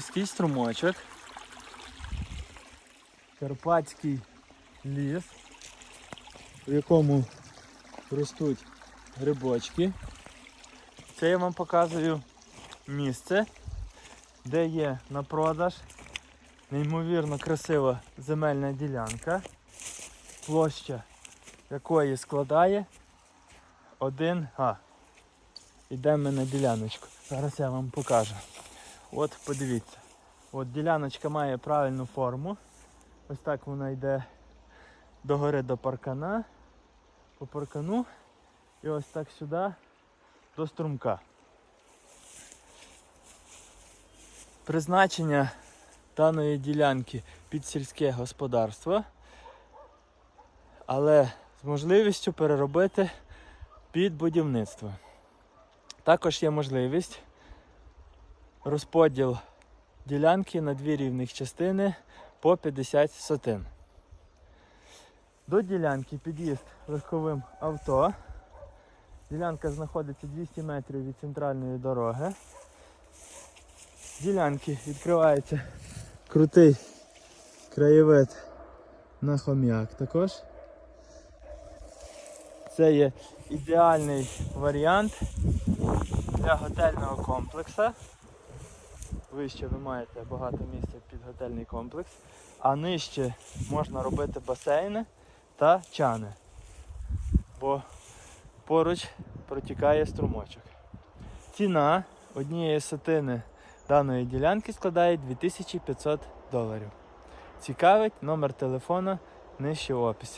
Ський струмочок. Карпатський ліс, в якому ростуть грибочки. Це я вам показую місце, де є на продаж неймовірно красива земельна ділянка, площа якої складає один га. Йдемо на діляночку. Зараз я вам покажу. От подивіться. От діляночка має правильну форму. Ось так вона йде догори до паркана, по паркану і ось так сюди до струмка. Призначення даної ділянки під сільське господарство, але з можливістю переробити під будівництво. Також є можливість розподіл ділянки на дві рівних частини по 50 сотин. До ділянки під'їзд легковим авто. Ділянка знаходиться 200 метрів від центральної дороги. З ділянки відкривається крутий краєвид на хом'як також. Це є ідеальний варіант для готельного комплексу. Вище ви маєте багато місця під готельний комплекс, а нижче можна робити басейни та чани, бо поруч протікає струмочок. Ціна однієї сотини даної ділянки складає 2500 доларів. Цікавить номер телефона нижче в описі.